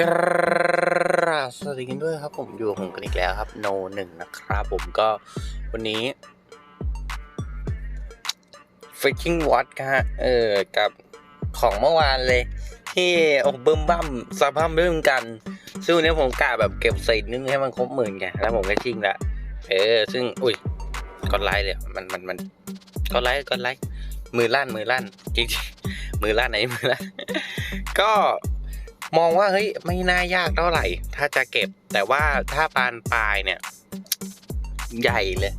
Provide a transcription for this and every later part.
กราบสวัสดีกันด้วยครับ ผมอยู่ผมกันอีกแล้วครับ โนหนึ่งนะครับ ผมก็วันนี้ Fishing Watch ฮะเออกับของเมื่อวานเลย ที่อ้บึ้มบั้มสะพัมบึ้มกัน ซึ่งวันนี้ผมกะแบบเก็บเศษนึงให้มันครบหมื่นไงแล้วผมก็ชิงละ เออ ซึ่ง อุ้ยกดไลค์เลยมันมันมันกดไลค์กดไลค์มือลั่นมือลั่นจริงๆมือลั่นไหนมือลั่นก็ มองว่าเฮ้ยไม่น่ายากเท่าไหร่ ถ้าจะเก็บ แต่ว่าถ้าปานปลายเนี่ย ใหญ่เลย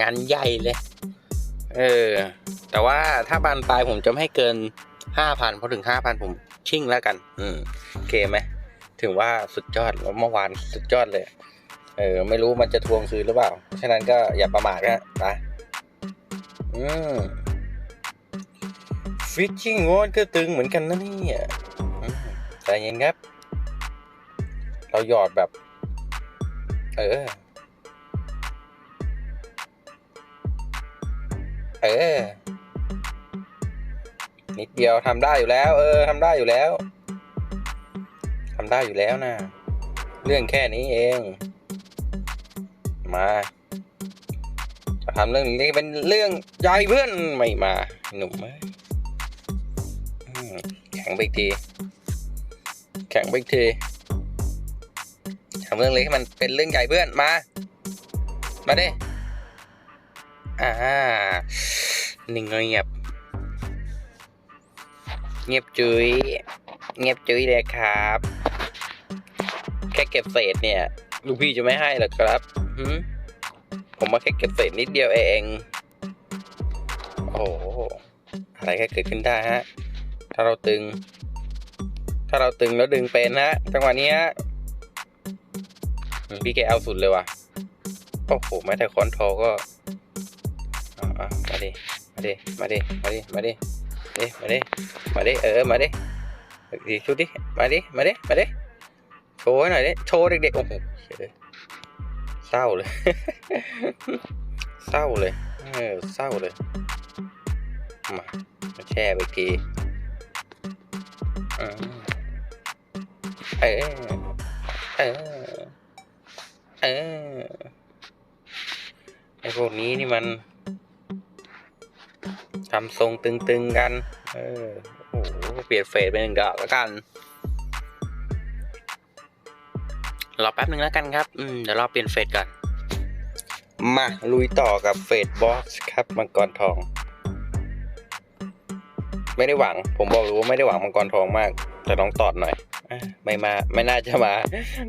งานใหญ่เลย เออ แต่ว่าถ้าบานปลายผมจะไม่ให้เกินห้าพันพอถึงห้าพันผมชิ่งแล้วกัน อืมโอเคไหมถึงว่าสุดยอดแล้วเมื่อวานสุดยอดเลย เออ ไม่รู้มันจะทวงคืนหรือเปล่า ฉะนั้นก็อย่าประมาทนะไปอืมฟิชชิ่งวอดก็ตึงเหมือนกันนะเนี่ย เย็นครับ เราหยอดแบบ เออ เออ นิดเดียวทำได้อยู่แล้ว เออทำได้อยู่แล้วทำได้อยู่แล้วนะ เรื่องแค่นี้เอง มาจะทำเรื่องนี้เป็นเรื่องใหญ่เพื่อนไม่มา หนุ่มแข็งไปที แข็งไปอีกทีทำเรื่องเล็กให้มันเป็นเรื่องใหญ่เพื่อนมา มาดิอ่านิ่งเงียบ เงียบจุยเงียบจุยเลยครับ แค่เก็บเศษเนี่ยลูกพี่จะไม่ให้หรอกครับผมมาแค่เก็บเศษนิดเดียวเองโอ้โหอะไรก็เกิดขึ้นได้ฮะ ถ้าเราตึง ถ้าเราตึงแล้วดึงเป็นฮะจังหวะนี้ฮะพี่แกเอาสุดเลยว่ะโอ้โหแม้แต่คอนโทรก็มาดิมาดิมาดิมาดิมาดิมาดิมาดิเออมาดิดีชุดดิมาดิมาดิมาดิโชว์หน่อยดิโชว์เด็กๆโอ้โหเศร้าเลยเศร้าเลยเออเศร้าเลยมาแช่ไปอีกทีอืม เออ เออ เออ ไอพวกนี้นี่มันทำทรงตึงๆกัน เออ โอ้โห เปลี่ยนเฟสเป็นหนึ่งดอกแล้วกัน รอแป๊บหนึ่งแล้วกันครับ อืม เดี๋ยวรอเปลี่ยนเฟสก่อน มา ลุยต่อกับเฟสบอสครับ มังกรทอง ไม่ได้หวัง ผมบอกเลยว่าไม่ได้หวังมังกรทองมาก แต่ลองตอดหน่อยไม่มา ไม่น่าจะมา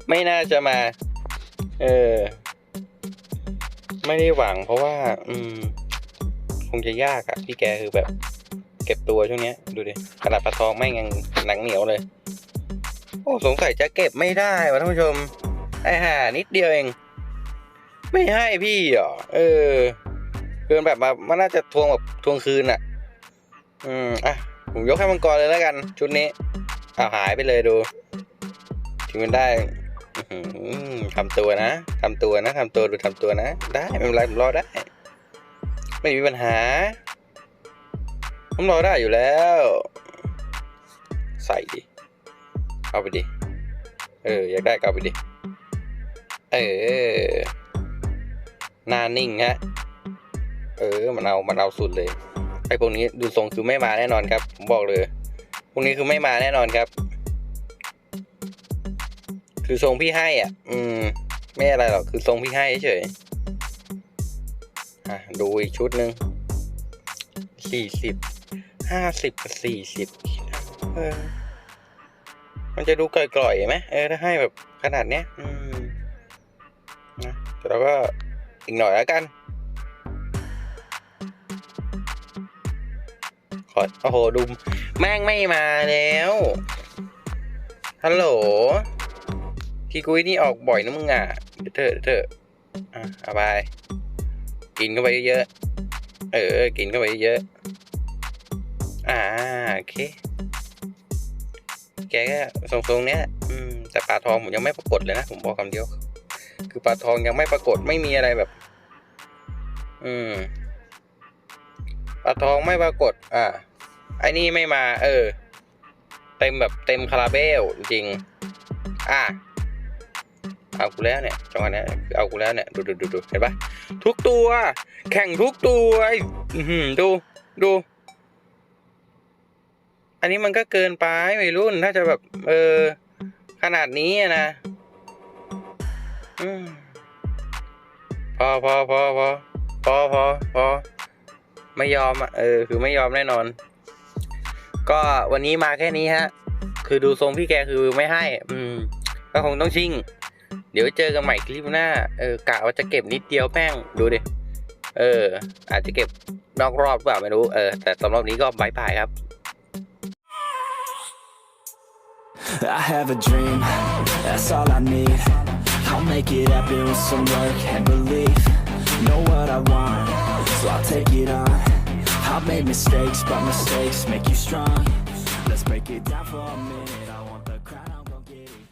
ไม่น่าจะมา เออ ไม่ได้หวัง เพราะว่า อืม คงจะยากอะพี่แกคือแบบ เก็บตัวช่วงเนี้ยดูดิขนาดปลาทองไม่งยังหนังเหนียวเลย โอ้สงสัยจะเก็บไม่ได้วะท่านผู้ชมไอ้ห่านิดเดียวเอง ไม่ให้พี่เหรอเออคือแบบมามันน่าจะทวงแบบทวงคืนอะ อืมอะผมยกให้มังกรเลยแล้วกัน ชุดนี้เอาหายไปเลยดูถึงมันได้ทำตัวนะทำตัวนะทำตัวดูทำตัวนะ ได้ไม่เป็นไรผมรอได้ ไม่มีปัญหาผมรอได้อยู่แล้ว ใส่ดิ เอาไปดิ เออ อยากได้ก็เอาไปดิ เออหน้านิ่งฮะ เออ มันเอา มันเอาสุดเลย ไอ้พวกนี้ดูทรงคือไม่มาแน่นอนครับผมบอกเลยพวกนี้คือไม่มาแน่นอนครับ คือทรงพี่ให้อะ อืม ไม่อะไรหรอกคือทรงพี่ให้เฉยอะดูอีกชุดหนึ่งสี่สิบห้าสิบกับสี่สิบเออ มันจะดูกร่อยๆไหมเออถ้าให้แบบขนาดเนี้ย อืมนะแต่เราก็อีกหน่อยแล้วกัน ขอโอ้โหดูแม่งไม่มาแล้วฮัลโหลพี่กุ้ยนี่ออกบ่อยนะมึงอะเดี๋ยวเถอะเถอะอะเอาไปกินเข้าไปเยอะเออ กินเข้าไปเยอะอ่าโอเคแกก็ทรงๆเนี้ยอืมแต่ปลาทองผมยังไม่ปรากฏเลยนะผมบอกคำเดียว คือปลาทองยังไม่ปรากฏไม่มีอะไรแบบ อืม ปลาทองไม่ปรากฏ อ่าไอ้นี่ไม่มา เออ เต็มแบบเต็มคาราเบลจริง อะเอากูแล้วเนี่ยจังหวะนี้เอากูแล้วเนี่ยดูดูดูดูเห็นปะทุกตัว แข่งทุกตัวอื้อหือดูดู อันนี้มันก็เกินไปวัยรุ่นถ้าจะแบบ เออ ขนาดนี้นะอืมพอพอพอพอพอพอพอ ไม่ยอมเออคือไม่ยอมแน่นอน ก็วันนี้มาแค่นี้ฮะ คือดูทรงพี่แกคือไม่ให้ อืม ก็คงต้องชิ่ง เดี๋ยวเจอกันใหม่คลิปหน้า เออกะว่าจะเก็บนิดเดียวแป้งดูดิเออ อาจจะเก็บนอกรอบหรือเปล่าไม่รู้เออแต่สำหรับนี้ก็บายบายครับ I have a dream, that's all I need. I'll make it happen with some work and belief. Know what I want, so I'll take it on. I've made mistakes, but mistakes make you strong. Let's break it down for a minute.